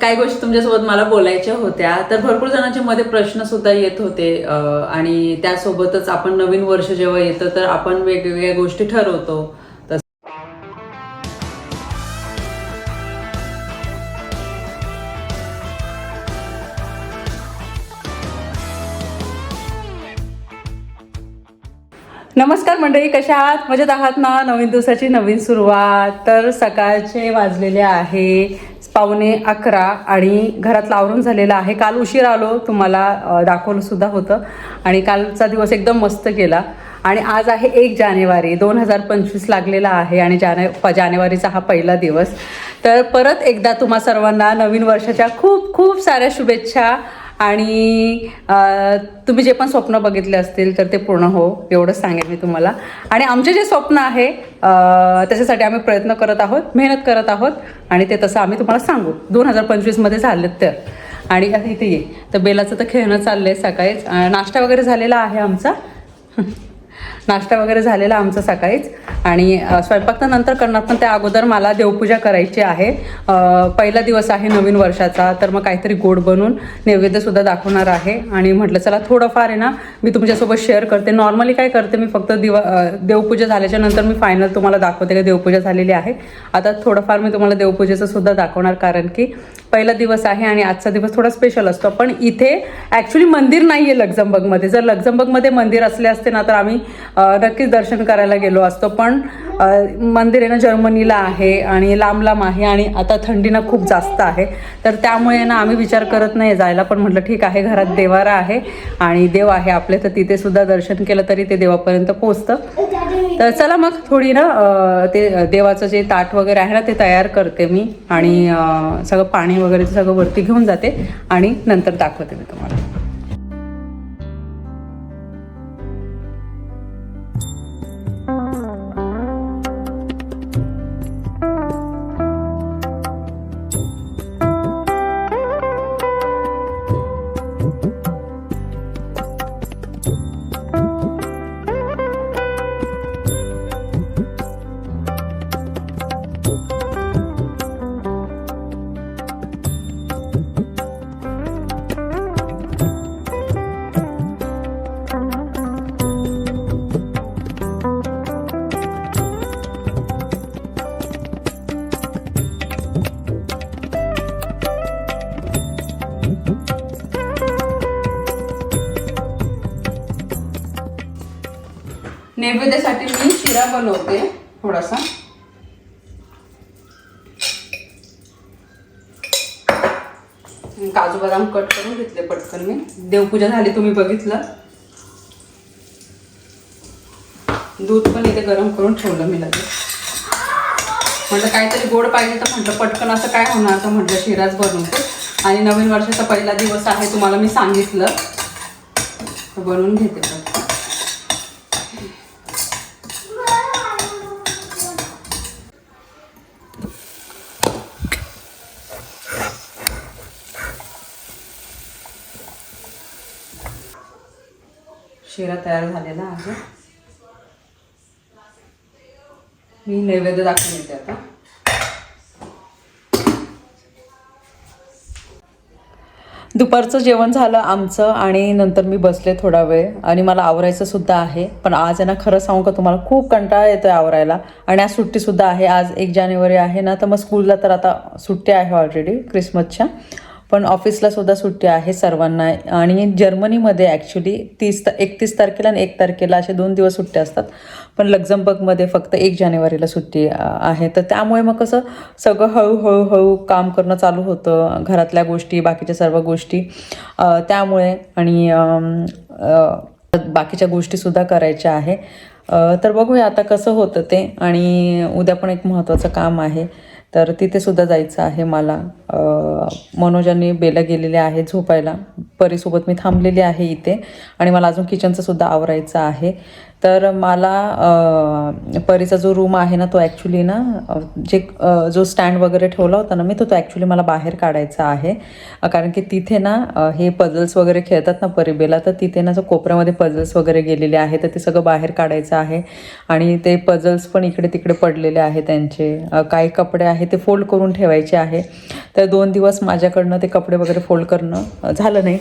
काही गोष्टी तुमच्यासोबत मला बोलायच्या होत्या. तर भरपूर जणांच्या मध्ये प्रश्न सुद्धा येत होते आणि त्यासोबतच आपण नवीन वर्ष जेव्हा येतं तर आपण वेगवेगळ्या गोष्टी ठरवतो. नमस्कार मंडळी कशा आहात? मजेत आहात ना? नवीन दिवसाची नवीन सुरुवात. तर सकाळचे वाजलेले आहे. पावणे अकरा आणि घरातलं आवरून झालेलं आहे. काल उशीर आलो तुम्हाला दाखवलंसुद्धा दाखवलं सुद्धा होतं. आणि कालचा दिवस एकदम मस्त गेला. आणि आज आहे एक जानेवारी दोन हजार पंचवीस लागलेला आहे आणि जाने प- जानेवारीचा हा पहिला दिवस. तर परत एकदा तुम्हा सर्वांना नवीन वर्षाच्या खूप खूप साऱ्या शुभेच्छा आणि तुम्ही जे पण स्वप्न बघितले असतील तर ते पूर्ण हो एवढंच सांगेन मी तुम्हाला. आणि आमचे जे स्वप्न आहे त्याच्यासाठी आम्ही प्रयत्न करत आहोत मेहनत करत आहोत आणि ते तसं आम्ही तुम्हाला सांगू. दोन हजार पंचवीसमध्ये झालं तर आणि इथे ये. तर बेलाचं तर खेळणं चाललं आहे सकाळीच नाश्ता वगैरे झालेला आहे आमचा. नाश्ता वगैरे झालेला आमचा सकाळीच. आणि स्वयंपाक तर नंतर करणार पण त्या अगोदर मला देवपूजा करायची आहे. पहिला दिवस आहे नवीन वर्षाचा तर मग काहीतरी गोड बनवून नैवेद्यसुद्धा दाखवणार आहे. आणि म्हटलं चला थोडंफार आहे ना मी तुमच्यासोबत शेअर करते. नॉर्मली काय करते मी फक्त दिवा देवपूजा झाल्याच्यानंतर मी फायनल तुम्हाला दाखवते का देवपूजा झालेली आहे. आता थोडंफार मी तुम्हाला देवपूजेचं सुद्धा दाखवणार कारण की पहिला दिवस आहे आणि आजचा दिवस थोडा स्पेशल असतो. पण इथे ॲक्च्युली मंदिर नाही आहे लक्झमबर्गमध्ये. जर लक्झमबर्गमध्ये मंदिर असले असते ना तर आम्ही नक्कीच दर्शन करायला गेलो असतो. पण मंदिर आहे ना जर्मनीला आहे आणि लांब लांब आहे आणि आता थंडी ना खूप जास्त आहे. तर त्यामुळे ना आम्ही विचार करत नाही जायला. पण म्हटलं ठीक आहे घरात देवारा आहे आणि देव आहे आपले तर तिथे सुद्धा दर्शन केलं तरी ते देवापर्यंत पोचतं तर चला मग थोडी ना ते देवाचं जे ताट वगैरे आहे ना ते तयार करते मी आणि सगळं पाणी वगैरे सगळं वरती घेऊन जाते आणि नंतर दाखवते मी तुम्हाला. नैवेद्यासाठी मी शिरा बनवते थोडासा. काजू बदाम कट करून घेतले पटकन मी. देवपूजा झाली तुम्ही बघितलं. दूध पण इथे गरम करून ठेवलं मी लगेच. म्हटलं काहीतरी गोड पाहिजे तर म्हटलं पटकन असं काय होणार तर म्हटलं शिराच बनवते. आणि नवीन वर्षाचा पहिला दिवस आहे तुम्हाला मी सांगितलं. बनवून घेते. पटकन तयार झालेला आहे. मी नैवेद्य दाखवून येते आता. दुपारचं जेवण झालं आमचं आणि नंतर मी बसले थोडा वेळ आणि मला आवरायचं सुद्धा आहे. पण आज आहे ना खरं सांगू का तुम्हाला खूप कंटाळा येतोय आवरायला. आणि आज सुट्टीसुद्धा आहे. आज एक जानेवारी आहे ना तर मग स्कूलला तर आता सुट्टी आहे ऑलरेडी क्रिसमसच्या पण ऑफिसला सुद्धा सुट्टी आहे सर्वांना. आणि जर्मनीमध्ये ॲक्च्युली तीस त एकतीस तारखेला आणि एक तारखेला असे दोन दिवस सुट्ट्या असतात. पण लक्झमबर्गमध्ये फक्त एक जानेवारीला सुट्टी आहे. तर त्यामुळे मग कसं सगळं हळूहळूहळू काम करणं चालू होतं. घरातल्या गोष्टी बाकीच्या सर्व गोष्टी. त्यामुळे आणि बाकीच्या गोष्टीसुद्धा करायच्या आहे. तर बघूया आता कसं होतं ते. आणि उद्या पण एक महत्त्वाचं काम आहे. तर तिथे सुद्धा जायचं आहे मला. मनोजाने मनोजांनी बेला गेलेले आहे झोपायला. परीसोबत मी थांबलेली आहे इथे. आणि मला अजून किचनचं सुद्धा आवरायचं आहे. तर मला परीचा जो रूम आहे ना तो ॲक्च्युली ना जे जो स्टँड वगैरे ठेवला होता ना मी तो तो ॲक्च्युली मला बाहेर काढायचा आहे. कारण की तिथे ना हे पझल्स वगैरे खेळतात ना परिबेला तर तिथे ना जो कोपऱ्यामध्ये पझल्स वगैरे गेलेले आहे तर ते सगळं बाहेर काढायचं आहे. आणि ते पझल्स पण इकडे तिकडे पडलेले आहे त्यांचे. काही कपडे आहे ते फोल्ड करून ठेवायचे आहे. तर दोन दिवस माझ्याकडनं ते कपडे वगैरे फोल्ड करणं झालं नाही.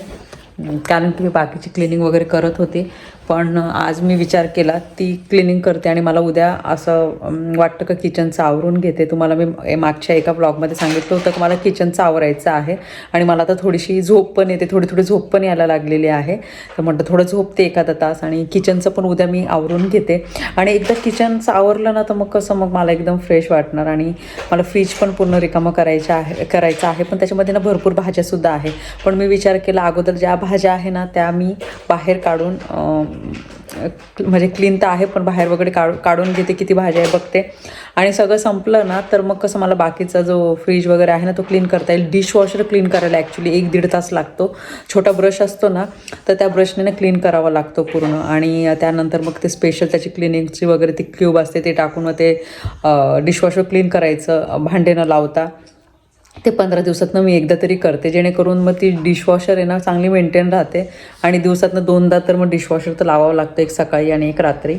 कारण की मी बाकीची क्लिनिंग वगैरे करत होते. पण आज मी विचार केला ती क्लिनिंग करते आणि मला उद्या असं वाटतं का किचनचं आवरून घेते. तुम्हाला मी मागच्या एका ब्लॉगमध्ये सांगितलं होतं की मला किचनचं आवरायचं आहे आणि मला आता थोडीशी झोप पण येते थोडी थोडी झोप पण यायला लागलेली आहे. तर म्हटलं थोडं झोपते एखादा तास आणि किचनचं पण उद्या मी आवरून घेते. आणि एकदा किचनचं आवरलं ना तर मग कसं मग मला एकदम फ्रेश वाटणार आणि मला फ्रीज पण पूर्ण रिकामं करायचं आहे करायचं आहे. पण त्याच्यामध्ये ना भरपूर भाज्यासुद्धा आहे. पण मी विचार केला अगोदर ज्या भाज्या आहे ना त्या मी बाहेर काढून म्हणजे क्लीन तर आहे पण बाहेर वगैरे काढ काढून घेते किती भाज्या आहे बघते. आणि सगळं संपलं ना तर मग कसं मला बाकीचा जो फ्रीज वगैरे आहे ना तो क्लीन करता येईल. डिशवॉशर क्लीन करायला ॲक्च्युली एक दीड तास लागतो. छोटा ब्रश असतो ना तर त्या ब्रशने ना क्लीन करावा लागतो पूर्ण. आणि त्यानंतर मग ते स्पेशल त्याची क्लिनिंगची वगैरे ती क्यूब असते ते टाकून मग ते डिशवॉशर क्लीन करायचं भांडे न लावता. ते पंधरा दिवसातनं मी एकदा तरी करते जेणेकरून मग ती डिशवॉशर आहे ना चांगली मेंटेन राहते. आणि दिवसातनं दोनदा तर मग डिशवॉशर तर लावावं लागतं एक सकाळी आणि एक रात्री.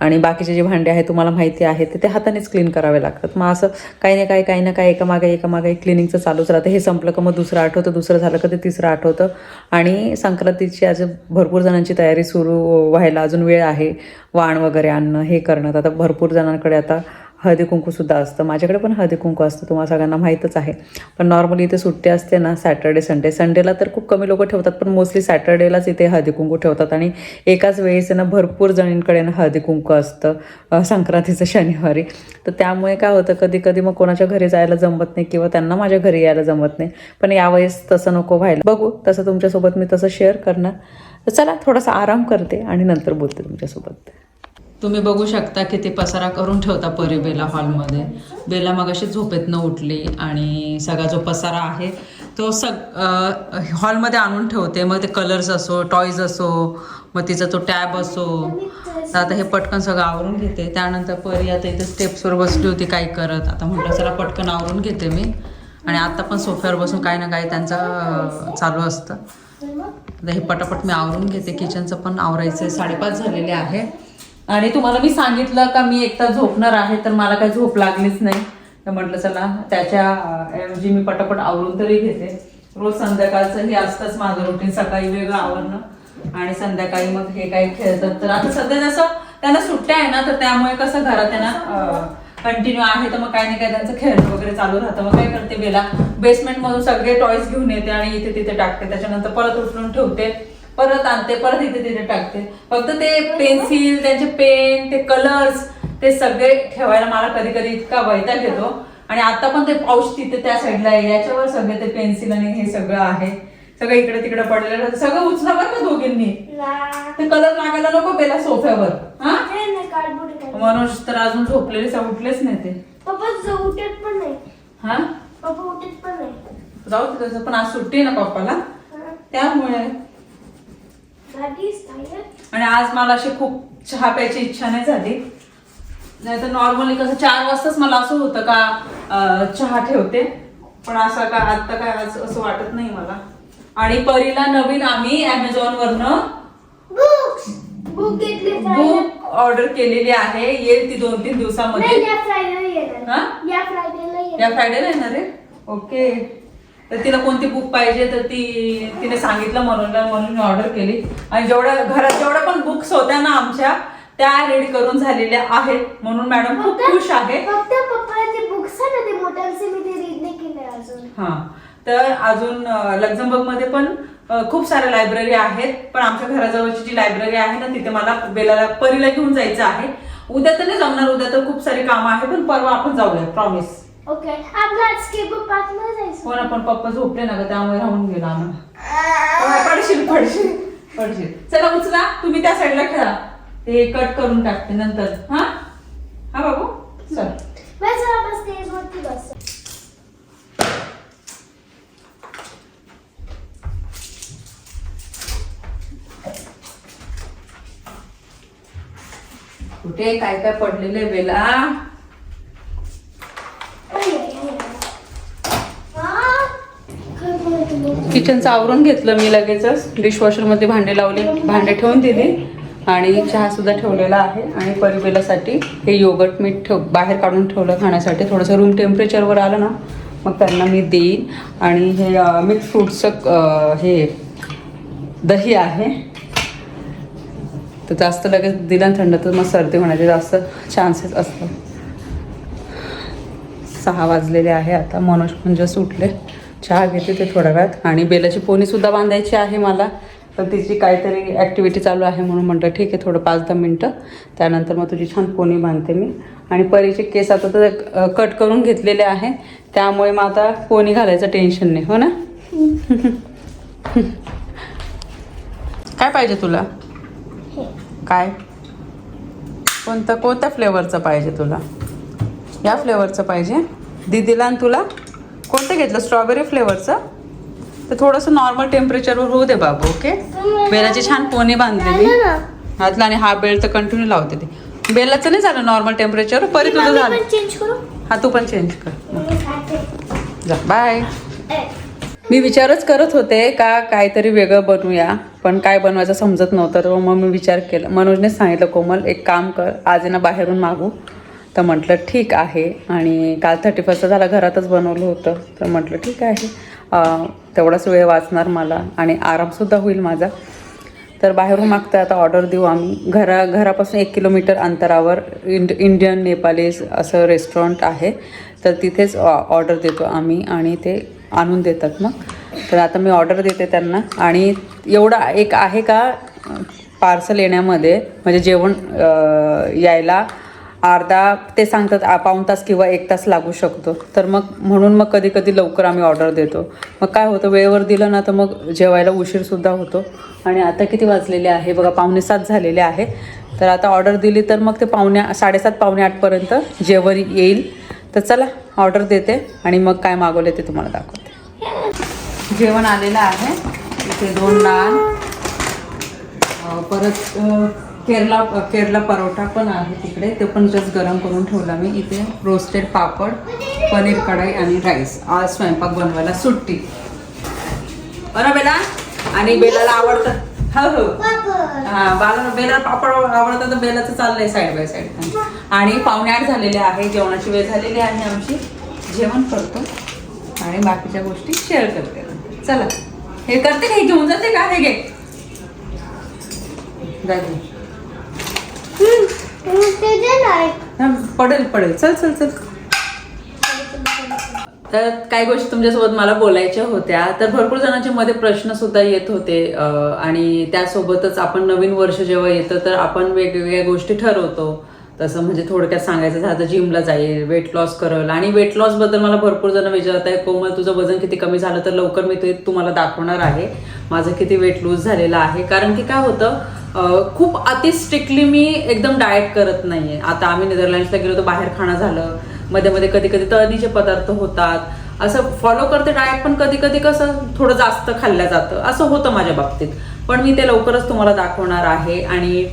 आणि बाकीचे जे भांडे आहे तुम्हाला माहिती आहे ते ते हातानेच क्लीन करावे लागतात. मग असं काही ना काही काही ना काही एकामागे एकामागे क्लिनिंगचं चालूच राहतं. हे संपलं का मग दुसरं आठवतं दुसरं झालं का ते तिसरं आठवतं. आणि संक्रांतीची आज भरपूर जणांची तयारी सुरू व्हायला अजून वेळ आहे. वाण वगैरे आणणं हे करणं. आता भरपूर जणांकडे आता हळदी कुंकूसुद्धा असतं. माझ्याकडे पण हळदी कुंकू असतं. तुम्हाला सगळ्यांना माहीतच आहे. पण नॉर्मली इथे सुट्टी असते ना सॅटर्डे संडे संडेला तर खूप कमी लोक ठेवतात पण मोस्टली सॅटर्डेलाच इथे हळदी कुंकू ठेवतात. आणि एकाच वेळेस ना भरपूर जणींकडे ना हळदी कुंकू असतं. संक्रांतीचं शनिवारी. तर त्यामुळे काय होतं कधी कधी मग कोणाच्या घरी जायला जमत नाही किंवा त्यांना माझ्या घरी यायला जमत नाही. पण यावेळेस तसं नको व्हायला. बघू तसं तुमच्यासोबत मी तसं शेअर करणार. तर चला थोडासा आराम करते आणि नंतर बोलते तुमच्यासोबत. तुम्ही बघू शकता की ते पसारा करून ठेवता परी बेला हॉलमध्ये. बेला मग अशी झोपेतनं उठली आणि सगळा जो पसारा आहे तो सग हॉलमध्ये आणून ठेवते. मग ते कलर्स असो टॉईज असो मग तिचा तो टॅब असो. तर आता हे पटकन सगळं आवरून घेते. त्यानंतर परी आता इथे स्टेप्सवर बसली होती काही करत. आता म्हटलं चला पटकन आवरून घेते मी. आणि आता पण सोफ्यावर बसून काही ना काही त्यांचा चालू असतं. आता हे पटापट मी आवरून घेते. किचनचं पण आवरायचं आहे. साडेपाच झालेले आहे. आणि तुम्हाला मी सांगितलं का मी एक तास झोपणार आहे तर मला काही झोप लागलीच नाही. तर म्हटलं चला त्याच्या ऐवजी मी पटापट आवरून तरी घेते. रोज संध्याकाळचं हे असतंच माझं रुटीन सकाळी वेगळं आवरणं आणि संध्याकाळी मग हे काही खेळतात. तर आता सध्या जसं त्यांना सुट्ट्या आहे ना तर त्यामुळे कसं घरात त्यांना कंटिन्यू आहे तर मग काही नाही काय त्यांचं खेळणं वगैरे चालू राहतं. मग काय करते बेला बेसमेंट मधून सगळे टॉयज घेऊन येते आणि इथे तिथे टाकते. त्याच्यानंतर परत उचलून ठेवते. परत आणते परत इथे तिथे टाकते. फक्त ते पेन्सिल त्यांचे पेन ते कलर्स ते सगळे ठेवायला मला कधी कधी इतका वैताग येतो. आणि आता पण ते पाऊस तिथे त्या साईडला आहे. याच्यावर सगळे ते पेन्सिल आणि हे सगळं आहे. सगळं इकडे तिकडे पडलेलं. सगळं उचला बरं का दोघींनी? ते कलर लागायला नको बेला सोफ्यावर. हा? मनोज तर अजून झोपलेले उठलेच नाही ते. उठत पण नाही. हा? पप्पा उठत पण नाही. जाऊ त्याचं पण आज सुट्टी ना पप्पाला. त्यामुळे. आणि आज मला अशी खूप चहा प्यायची इच्छा नाही झाली. नाही तर नॉर्मली कसं चार वाजताच मला असं होतं का चहा ठेवते. पण असं का आता काय आज असं वाटत नाही मला. आणि परीला नवीन आम्ही अमेझॉन वरनं Friday. बुक ऑर्डर केलेली आहे. येईल ती दोन तीन दिवसामध्ये. या हा? फ्रायडेला येणार. आहे? ओके तर तिला कोणती बुक पाहिजे तर ती तिने सांगितलं म्हणून म्हणून मी ऑर्डर केली. आणि जेवढ्या घरात जेवढ्या पण बुक्स होत्या ना आमच्या त्या रेडी करून झालेल्या आहेत. म्हणून मॅडम खूप खुश आहे. फक्त पप्पा ते बुक्स आहे ना ते मोठ्यांचे मी ते रीड नाही केले अजून. हा. तर अजून लक्झमबर्गमध्ये पण खूप साऱ्या लायब्ररी आहेत. पण आमच्या घराजवळची जी लायब्ररी आहे ना तिथे मला बेलाला परीला घेऊन जायचं आहे. उद्या तर नाही जमणार उद्या तर खूप सारी कामं आहे पण परवा आपण जाऊया प्रॉमिस ओके. आपलं आज स्केबुक पार्कला जायचं ना पण पप्पा झोपले ना ग त्यामुळे राहून गेला आम्हाला पडशील पडशील पडशील. चला उचला तुम्ही त्या साईडला खेळा. ते कट करून टाकते नंतर. हा? हा बाबू? चल. बस आपण स्टेज वरती बस. कुठे? काय काय पडलेले बेला? किचनचं आवरून घेतलं मी लगेचच. डिशवॉशरमध्ये भांडे लावले भांडे ठेवून दिले. आणि चहासुद्धा ठेवलेला आहे. आणि परिबेलासाठी हे योगट मीठ ठेव बाहेर काढून ठेवलं खाण्यासाठी. थोडंसं रूम टेम्परेचरवर आलं ना मग त्यांना मी देईन. आणि हे मिक्स फ्रूटचं हे दही आहे. तर जास्त लगेच दिलं थंड तर मग सर्दी होण्याचे जास्त चान्सेस असतात. सहा वाजलेले आहे आता. मनोज पण जस्ट उठले. चहा घेते ते थोड्या वेळात. आणि बेलाची पोनीसुद्धा बांधायची आहे मला. पण तिची काहीतरी ॲक्टिव्हिटी चालू आहे म्हणून म्हटलं ठीक आहे थोडं पाच दहा मिनटं. त्यानंतर मग तुझी छान पोनी बांधते मी. आणि परीचे केस आता तर कट करून घेतलेले आहे. त्यामुळे मग आता पोनी घालायचं टेन्शन नाही हो ना? काय पाहिजे तुला? काय? कोणतं कोणत्या फ्लेवरचं पाहिजे तुला? या फ्लेवरचं पाहिजे. दीदीला आणि तुला? कोणतं घेतलं? स्ट्रॉबेरी फ्लेवरचं तर थोडंसं नॉर्मल टेम्परेचरवर होऊ दे बाबू ओके बेलाची छान पोनी बांधलेली. हातला आणि हा बेल्ट तर कंटिन्यू लावते ते. बेलाचं नाही झालं नॉर्मल टेम्परेचर परी तुझं झालं. पण चेंज करू? हा तू पण चेंज कर. जा बाय मी विचारच करत होते का काहीतरी वेगळं बनवूया पण काय बनवायचं समजत नव्हतं तर मग मी विचार केला. मनोजनेच सांगितलं कोमल एक काम कर आज ना बाहेरून मागू. तर म्हटलं ठीक आहे. आणि काल थर्टी फर्स्ट झाला घरातच बनवलं होतं. तर म्हटलं ठीक आहे. तेवढाच वेळ वाचणार मला आणि आरामसुद्धा होईल माझा. तर बाहेरून मागता आता ऑर्डर देऊ आम्ही. घरा घरापासून एक किलोमीटर अंतरावर इंड इंडियन नेपालीज असं रेस्टॉरंट आहे. तर तिथेच ऑर्डर देतो आम्ही आणि ते आणून देतात मग. तर आता मी ऑर्डर देते त्यांना. आणि एवढा एक आहे का पार्सल येण्यामध्ये म्हणजे जेवण यायला अर्धा ते सांगतात पाऊण तास किंवा एक तास लागू शकतो. तर मग म्हणून मग कधी कधी लवकर आम्ही ऑर्डर देतो. मग काय होतं वेळेवर दिलं ना तर मग जेवायला उशीरसुद्धा होतो. आणि आता किती वाजलेले आहे? बघा पावणे सात झालेले आहे. तर आता ऑर्डर दिली तर मग ते पाहुणे साडेसात पावणे आठपर्यंत जेवण येईल. तर चला ऑर्डर देते आणि मग काय मागवले ते तुम्हाला दाखवते. जेवण आलेलं आहे. इथे दोन नान. परत केरला केरला परोठा पण आहे तिकडे. ते पण जस्ट गरम करून ठेवला मी. इथे रोस्टेड पापड पनीर कढाई आणि राईस आज स्वयंपाक बनवायला सुट्टी. बरं बेला? आणि बेलाला आवडतं? हो हो. हां बाला बेला पापड आवडतं तर बेलाचं चाललंय साईड बाय साईड आणि पावणे आठ झालेले आहे. जेवणाची वेळ झालेली आहे आमची. जेवण करतो. आणि बाकीच्या गोष्टी शेअर करते. चला. हे करते का? हे घेऊन जाते का? हे घे जा घे. हम्म, हम्म, ते दे ना एक. हा, पडेल पडेल. चल चल चल. तर काही गोष्टी तुमच्यासोबत मला बोलायच्या होत्या. तर भरपूर जणांच्या मध्ये प्रश्न सुद्धा येत होते आणि त्यासोबतच आपण नवीन वर्ष जेव्हा येतं तर आपण वेगवेगळ्या गोष्टी ठरवतो. तसं म्हणजे थोडक्यात सांगायचं झालं तर जिमला जाईल वेट लॉस करल आणि वेट लॉसबद्दल मला भरपूर जण विचारत आहे कोमल तुझं वजन किती कमी झालं तर लवकर मी ते तुम्हाला दाखवणार आहे. माझं किती वेट लूज झालेलं आहे. कारण की काय होतं खूप अति स्ट्रिक्टली मी एकदम डाएट करत नाहीये. आता आम्ही नेदरलँड्सला गेलो तर बाहेर खाणं झालं. मध्ये मध्ये कधी कधी तळणीचे पदार्थ होतात. असं फॉलो करते डाएट पण कधी कधी कसं थोडं जास्त खाल्लं जातं. असं होतं माझ्या बाबतीत. पण मी ते लवकरच तुम्हाला दाखवणार आहे. आणि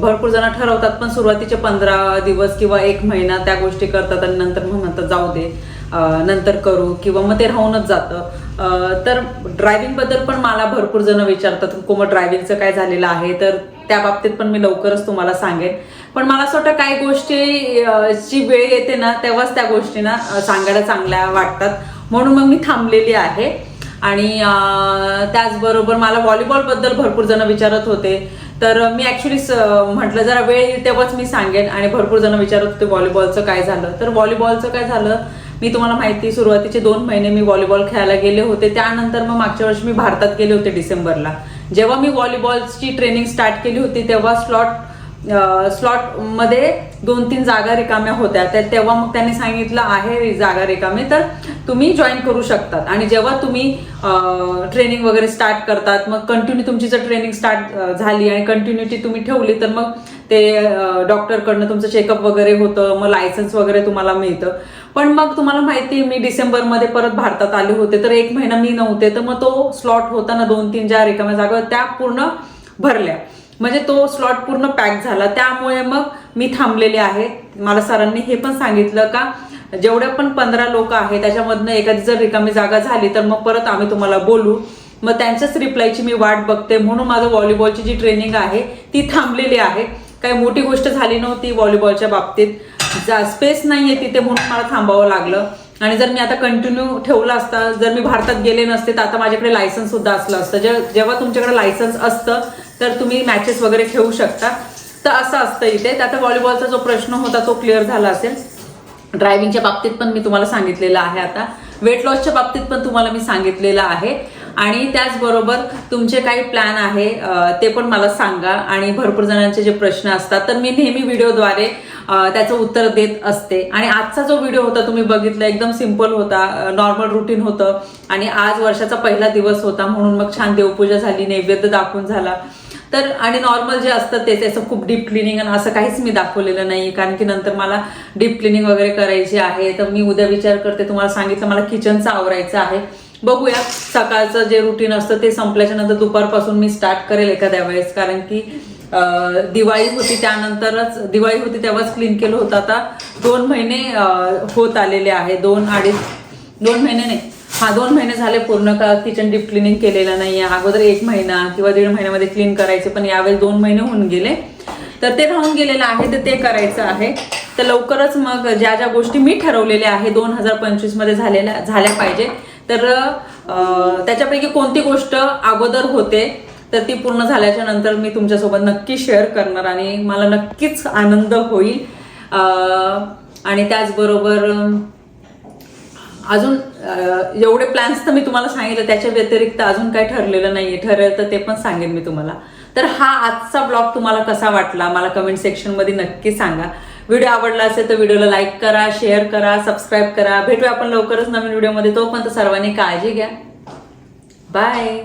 भरपूर जण ठरवतात पण सुरुवातीचे पंधरा दिवस किंवा एक महिना त्या गोष्टी करतात आणि नंतर मग म्हणतात जाऊ दे. नंतर करू किंवा मग ते राहूनच जातं. तर ड्रायव्हिंगबद्दल पण मला भरपूर जण विचारतात कोमल ड्रायव्हिंगचं काय झालेलं आहे? तर त्या बाबतीत पण मी लवकरच तुम्हाला सांगेन. पण मला असं वाटतं काही गोष्टी जी ची वेळ येते ना तेव्हाच त्या गोष्टींना सांगायला चांगल्या वाटतात. म्हणून मग मी थांबलेली आहे. आणि त्याचबरोबर मला व्हॉलीबॉलबद्दल भरपूर जण विचारत होते. तर मी ऍक्च्युली म्हटलं जरा वेळ येईल तेव्हाच मी सांगेन. आणि भरपूर जण विचारत होते व्हॉलीबॉलचं काय झालं? तर व्हॉलीबॉलचं काय झालं? मी तुम्हाला माहिती सुरुवातीचे दोन महिने मी व्हॉलीबॉल खेळायला गेले होते. त्यानंतर मग मागच्या वर्षी मी भारतात गेले होते डिसेंबरला. जेव्हा मी व्हॉलीबॉलची ट्रेनिंग स्टार्ट केली होती तेव्हा स्लॉट स्लॉटमध्ये दोन तीन जागा रिकाम्या होत्या. तर तेव्हा मग त्यांनी सांगितलं आहे जागा रिकामी तर तुम्ही जॉईन करू शकतात. आणि जेव्हा तुम्ही ट्रेनिंग वगैरे स्टार्ट करतात मग कंटिन्यू तुमची जर ट्रेनिंग स्टार्ट झाली आणि कंटिन्युटी तुम्ही ठेवली तर मग ते डॉक्टरकडनं तुमचं चेकअप वगैरे होतं मग लायसन्स वगैरे तुम्हाला मिळतं. पण मग तुम्हाला माहिती मी डिसेंबरमध्ये परत भारतात आले होते तर एक महिना मी नव्हते तर मग तो स्लॉट होता ना दोन तीन ज्या रिकाम्या जागा त्या पूर्ण भरल्या. म्हणजे तो स्लॉट पूर्ण पॅक झाला. त्यामुळे मग मी थांबलेले आहे. मला सरांनी हे पण सांगितलं का जेवढे पण पंधरा लोक आहेत त्याच्यामधनं एखादी जर रिकामी जागा झाली तर मग परत आम्ही तुम्हाला बोलू. मग त्यांच्याच रिप्लायची मी वाट बघते. म्हणून माझं व्हॉलीबॉलची जी ट्रेनिंग आहे ती थांबलेली आहे. काही मोठी गोष्ट झाली नव्हती व्हॉलीबॉलच्या बाबतीत. जा स्पेस नाहीये तिथे म्हणून मला थांबावं लागलं. आणि जर मी आता कंटिन्यू ठेवलं असता जर मी भारतात गेले नसते तर आता माझ्याकडे लायसन्स सुद्धा असलं असतं. जे जेव्हा तुमच्याकडे लायसन्स असतं तर तुम्ही मॅचेस वगैरे खेळू शकता. तर असं असतं इथे. तर आता व्हॉलीबॉलचा जो प्रश्न होता तो क्लिअर झाला असेल. ड्रायव्हिंगच्या बाबतीत पण मी तुम्हाला सांगितलेलं आहे आता. वेट लॉसच्या बाबतीत पण तुम्हाला मी सांगितलेलं आहे. आणि त्याचबरोबर तुमचे काही प्लॅन आहे ते पण मला सांगा. आणि भरपूर जणांचे जे प्रश्न असतात तर मी नेहमी व्हिडिओद्वारे त्याचं उत्तर देत असते. आणि आजचा जो व्हिडिओ होता तुम्ही बघितला एकदम सिंपल होता नॉर्मल रुटीन होतं. आणि आज वर्षाचा पहिला दिवस होता म्हणून मग छान देवपूजा झाली नैवेद्य दाखवून झाला. तर आणि नॉर्मल जे असतं ते त्याचं खूप डीप क्लिनिंग आणि असं काहीच मी दाखवलेलं नाही कारण की नंतर मला डीप क्लिनिंग वगैरे करायची आहे. तर मी उद्या विचार करते तुम्हाला सांगितलं मला किचनचं आवरायचं आहे. बघूया सकाळचं जे रुटीन असतं ते संपल्याच्या नंतर दुपारपासून मी स्टार्ट करेल एखाद्या वेळेस. कारण की दिवाळी होती त्यानंतरच दिवाळी होती तेव्हाच क्लीन केलं होतं. आता दोन महिने होत आलेले आहे. दोन अडीच दोन महिने नाही. हा दोन महिने झाले पूर्ण का किचन डीप क्लिनिंग केलेलं आहे अगोदर एक महिना किंवा दीड महिन्यामध्ये क्लीन करायचे पण यावेळेस दोन महिने होऊन गेले. तर ते राहून गेलेलं आहे तर ते करायचं आहे. तर लवकरच मग ज्या ज्या गोष्टी मी ठरवलेल्या आहे दोन हजार पंचवीसमध्ये झालेल्या झाल्या पाहिजे. तर त्याच्यापैकी कोणती गोष्ट अगोदर होते? तर ती पूर्ण झाल्याच्यानंतर मी तुमच्यासोबत नक्की शेअर करणार आणि मला नक्कीच आनंद होईल. आणि त्याचबरोबर अजून एवढे प्लॅन्स तर मी तुम्हाला सांगितलं त्याच्या व्यतिरिक्त अजून काही ठरलेलं नाही आहे ठरेल तर ते पण सांगेन मी तुम्हाला. तर हा आजचा ब्लॉग तुम्हाला कसा वाटला? मला कमेंट सेक्शनमध्ये नक्की सांगा. व्हिडिओ आवडला असेल तर व्हिडिओला लाईक करा शेअर करा सबस्क्राईब करा. भेटूया आपण लवकरच नवीन व्हिडिओमध्ये तोपर्यंत सर्वांनी काळजी घ्या. बाय